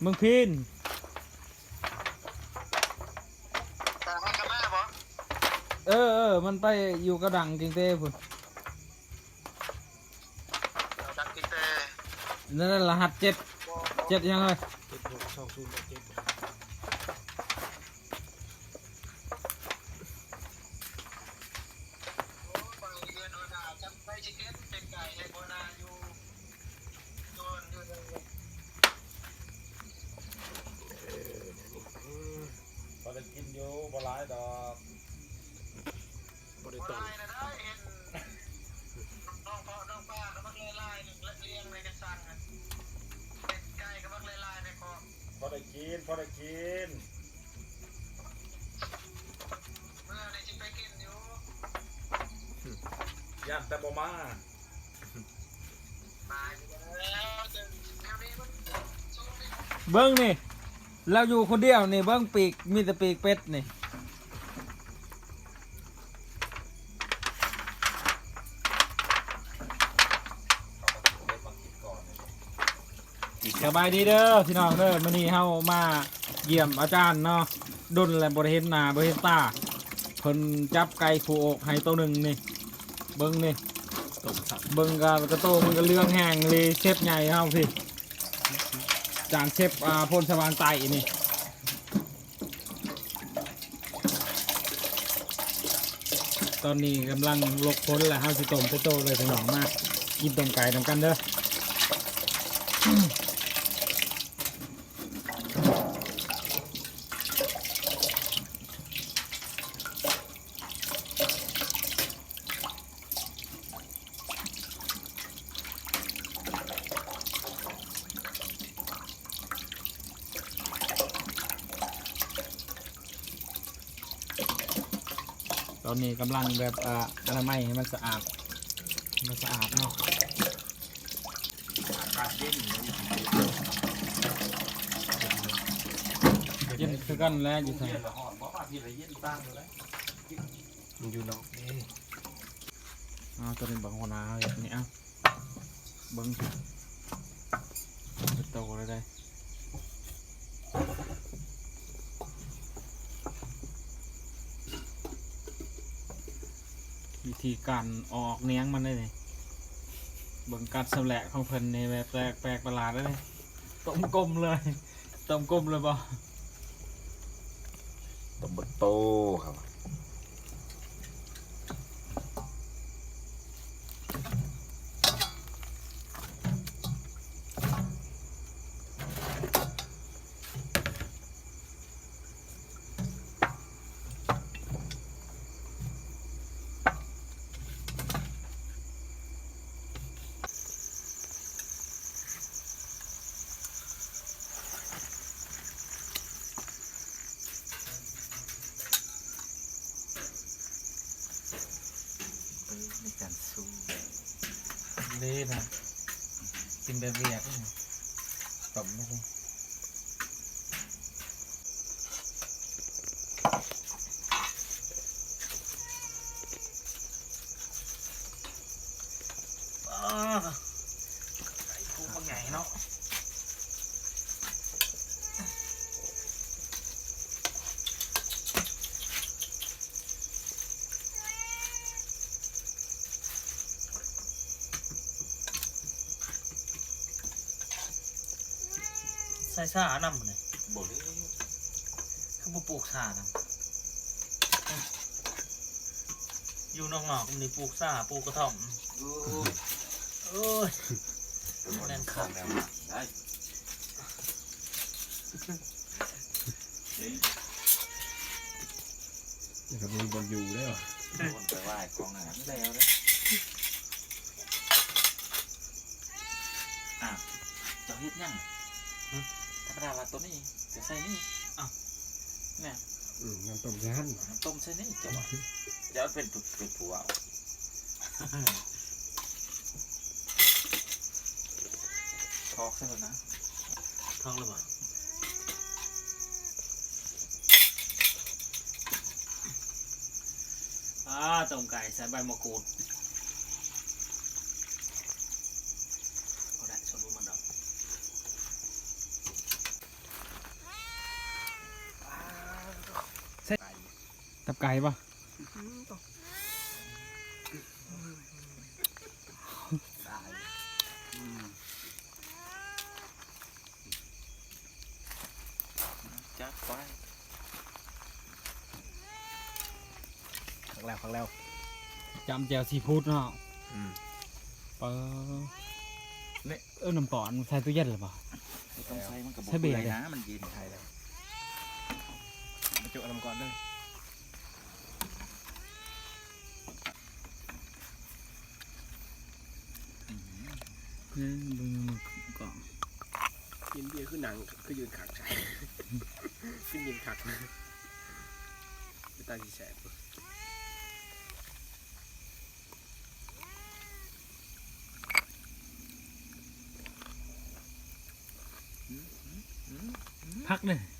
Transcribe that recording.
เมืองพินแต่ให้กับแม่บ่เออเออมันไปอยู่กระดังจริงเต้พุ่นเราดังกินแต่นั่นนะรหัสเจ็ดเจ็ดยังไง เจ็ดหกสองศูนย์เจ็ด อยู่บ่หลายดอกบริตอนราณนะได้เห็นน้องพ่อน้องป้าก็มักเลี้ยลายหนึ่งเลี้ยงในกระสังเป็นไก่ก็มักเลี้ยลายในคอพอได้กินพอได้กินเมื่อในชิไปกินอยู่ย่านแต่บ่มามาอยู่แล้วจะแนวนี้มันสู้นี่เบิ้งนี่ เราอยู่คนเดียวนี่เบิ้งปีกมีแต่ปีกเป็ดนี่สบายดีเด้อพี่น้องเด้อมื้อนี้เฮามาเยี่ยมอาจารย์เนาะดุนและบ่ได้เห็นหน้าบ่เห็นตาเพิ่นจับไก่ผูอกให้ตัวหนึ่งนี่ เบิ่งนี่ต้มสับเบิ่งกะกระโตมันก็เรื่องแห้งเลยเชฟใหญ่เฮาพี่ จานเชฟอ่าพลสว่างไตนี่ตอนนี้กำลังลกพ้นแล้วเฮาสิต้มโตเลยพี่น้องมากินต้มไก่นำกันเด้อ อนนี้กำลังแบบอ่าอนามัยให้มันสะอาดให้มันสะอาดเนาะอากาศเย็นเย็นคือกันแล้วอยู่ไสเย็นละฮ้อนบ่ว่าพี่ละเย็นตั้งเลยมันอยู่นอกเอ้ยอ้าวตัวนี้บังหัวหน้าเฮ็ดนี่เอ้าเบิ่งสิเป็นโตเลยได้ ธีการออกเนี้ยงมันได้เลยเบิ่งการสำแหละของเพิ่นในแบบแปลกแปลกประหลาดได้เลยต้มกลมเลยต้มกลมเลยบ่ตบโตครับ ดีนะกินแบบเวียดนี่ต้มไม่ได้ไอ้กูมันใหญ่เนาะ ใส่ซ่านำเลยบ่ได้คือบ่ปลูกซ่านำอยู่นอกๆมันนี่ปลูกซ่าปลูกกระท่อมโอ้ยแน่นขาดแล้วได้นะครับมันบนอยู่ได้หรอคนไปไหว้ของอาหารแล้วเด้ออะเจ้าเฮ็ดยัง ธรรมดาว่าตัวนี้จะใส่นี่อ้าวเนี่ยอืมน้ำต้มยันน้ำต้มใส่นี่จะว่าจะเอาเป็นผักเป็นผัวเอาทอกใช่แล้วนะท้องหรือเปล่าอ่าต้มไก่ใส่ใบมะกรูดพอได้ส่วนรู้มันดอก ตับไก่ปะจับไว้ครั้งแล้วครั้งแล้วจำแจวซีฟู้ดเนาะอืมเออเนี่ยเออน้ำปอนใส่ตู้เย็นหรือเปล่าไม่ต้องใส่มันกับใส่เบียร์เลยดินะมันเย็นไทยแล้วมาจุอันน้ำก่อนเลย เนี่ยดูมันก่อนกินเบียร์คือหนังคือยืนขักใช่ขึ้นยืนขักไม่ตายสีแสบพักเลยอ